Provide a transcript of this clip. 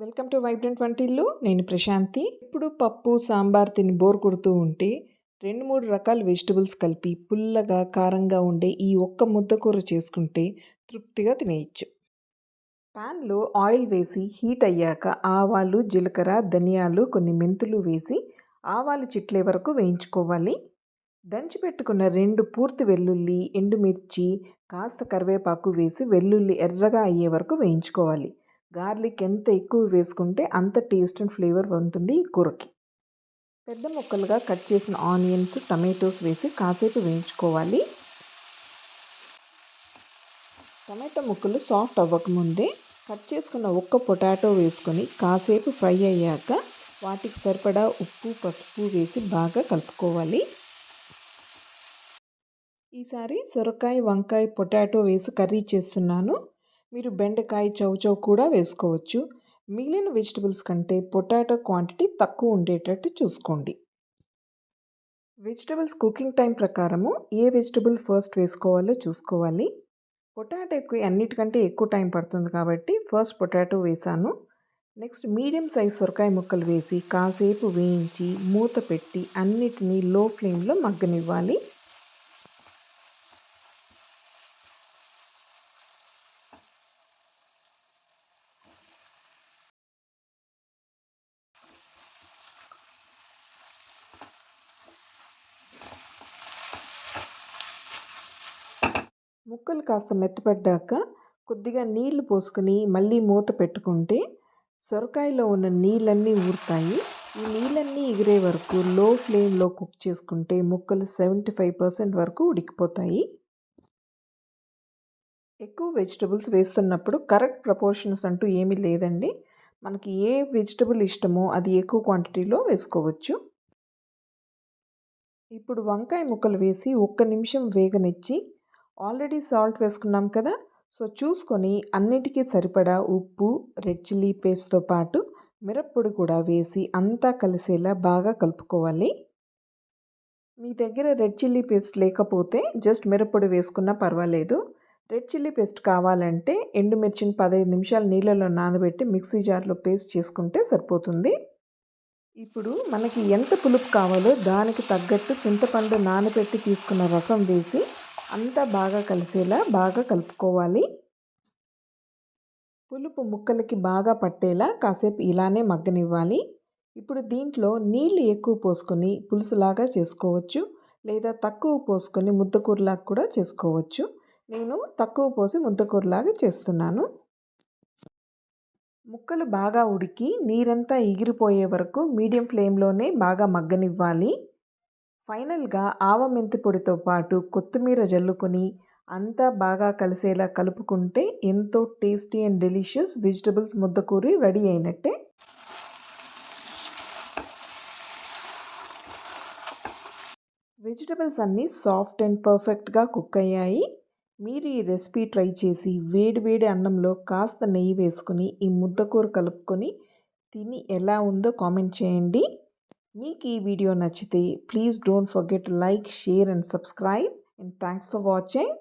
Welcome to vibrant వంటిల్లు. నేను ప్రశాంతి. ఇప్పుడు పప్పు సాంబార్ తిని బోర్ కొడుతూ ఉంటే రెండు మూడు రకాల వెజిటబుల్స్ కలిపి పుల్లగా కారంగా ఉండే ఈ ఒక్క ముద్ద కూర చేసుకుంటే తృప్తిగా తినేయచ్చు. ప్యాన్లో ఆయిల్ వేసి హీట్ అయ్యాక ఆవాలు జీలకర్ర ధనియాలు కొన్ని మెంతులు వేసి ఆవాలు చిట్లే వరకు వేయించుకోవాలి. దంచి పెట్టుకున్న రెండు పూర్తి వెల్లుల్లి ఎండుమిర్చి కాస్త కరివేపాకు వేసి వెల్లుల్లి ఎర్రగా అయ్యే వరకు వేయించుకోవాలి. గార్లిక్ ఎంత ఎక్కువ వేసుకుంటే అంత టేస్ట్ అండ్ ఫ్లేవర్ ఉంటుంది ఈ కూరకి. పెద్ద ముక్కలుగా కట్ చేసిన ఆనియన్స్ టమాటోస్ వేసి కాసేపు వేయించుకోవాలి. టమాటో ముక్కలు సాఫ్ట్ అవ్వకముందే కట్ చేసుకున్న ఒక్క పొటాటో వేసుకొని కాసేపు ఫ్రై అయ్యాక వాటికి సరిపడా ఉప్పు పసుపు వేసి బాగా కలుపుకోవాలి. ఈసారి సొరకాయ వంకాయ పొటాటో వేసి కర్రీ చేస్తున్నాను. మీరు బెండకాయ చౌచౌ కూడా వేసుకోవచ్చు. మిగిలిన వెజిటబుల్స్ కంటే పొటాటో క్వాంటిటీ తక్కువ ఉండేటట్టు చూసుకోండి. వెజిటబుల్స్ కుకింగ్ టైం ప్రకారము ఏ వెజిటబుల్ ఫస్ట్ వేసుకోవాలో చూసుకోవాలి. పొటాటోకి అన్నిటికంటే ఎక్కువ టైం పడుతుంది కాబట్టి ఫస్ట్ పొటాటో వేసాను. నెక్స్ట్ మీడియం సైజ్ సొరకాయ ముక్కలు వేసి కాసేపు వేయించి మూత పెట్టి అన్నిటినీ లో ఫ్లేమ్లో మగ్గనివ్వాలి. ముక్కలు కాస్త మెత్తపడ్డాక కొద్దిగా నీళ్ళు పోసుకొని మళ్ళీ మూత పెట్టుకుంటే సొరకాయలో ఉన్న నీళ్ళన్నీ ఊరుతాయి. ఈ నీళ్ళన్నీ ఎగిరే వరకు లో ఫ్లేమ్లో కుక్ చేసుకుంటే ముక్కలు సెవెంటీ ఫైవ్ పర్సెంట్ వరకు ఉడికిపోతాయి. ఎక్కువ వెజిటబుల్స్ వేస్తున్నప్పుడు కరెక్ట్ ప్రపోర్షన్స్ అంటూ ఏమీ లేదండి. మనకి ఏ వెజిటబుల్ ఇష్టమో అది ఎక్కువ క్వాంటిటీలో వేసుకోవచ్చు. ఇప్పుడు వంకాయ ముక్కలు వేసి ఒక్క నిమిషం వేగనిచ్చి ఆల్రెడీ సాల్ట్ వేసుకున్నాం కదా సో చూసుకొని అన్నిటికీ సరిపడా ఉప్పు రెడ్ చిల్లీ పేస్ట్తో పాటు మిరప్పొడి కూడా వేసి అంతా కలిసేలా బాగా కలుపుకోవాలి. మీ దగ్గర రెడ్ చిల్లీ పేస్ట్ లేకపోతే జస్ట్ మిరప్పొడి వేసుకున్నా పర్వాలేదు. రెడ్ చిల్లీ పేస్ట్ కావాలంటే ఎండుమిర్చిని పదహైదు నిమిషాలు నీళ్ళలో నానబెట్టి మిక్సీ జార్లో పేస్ట్ చేసుకుంటే సరిపోతుంది. ఇప్పుడు మనకి ఎంత పులుపు కావాలో దానికి తగ్గట్టు చింతపండు నానబెట్టి తీసుకున్న రసం వేసి అంతా బాగా కలిసేలా బాగా కలుపుకోవాలి. పులుపు ముక్కలకి బాగా పట్టేలా కాసేపు ఇలానే మగ్గనివ్వాలి. ఇప్పుడు దీంట్లో నీళ్ళు ఎక్కువ పోసుకొని పులుసులాగా చేసుకోవచ్చు. లేదా తక్కువ పోసుకొని ముద్దకూరలాగా కూడా చేసుకోవచ్చు. నేను తక్కువ పోసి ముద్దకూరలాగా చేస్తున్నాను. ముక్కలు బాగా ఉడికి నీరంతా ఎగిరిపోయే వరకు మీడియం ఫ్లేమ్లోనే బాగా మగ్గనివ్వాలి. ఫైనల్గా ఆవ మెంతి పొడితో పాటు కొత్తిమీర జల్లుకొని అంతా బాగా కలిసేలా కలుపుకుంటే ఎంతో టేస్టీ అండ్ డెలిషియస్ వెజిటబుల్స్ ముద్దకూరి రెడీ అయినట్టే. వెజిటబుల్స్ అన్నీ సాఫ్ట్ అండ్ పర్ఫెక్ట్గా కుక్ అయ్యాయి. మీరు ఈ రెసిపీ ట్రై చేసి వేడి వేడి అన్నంలో కాస్త నెయ్యి వేసుకుని ఈ ముద్దకూర కలుపుకొని తిని ఎలా ఉందో కామెంట్ చేయండి. మీకు ఈ వీడియో నచ్చితే please don't forget like share and subscribe and thanks for watching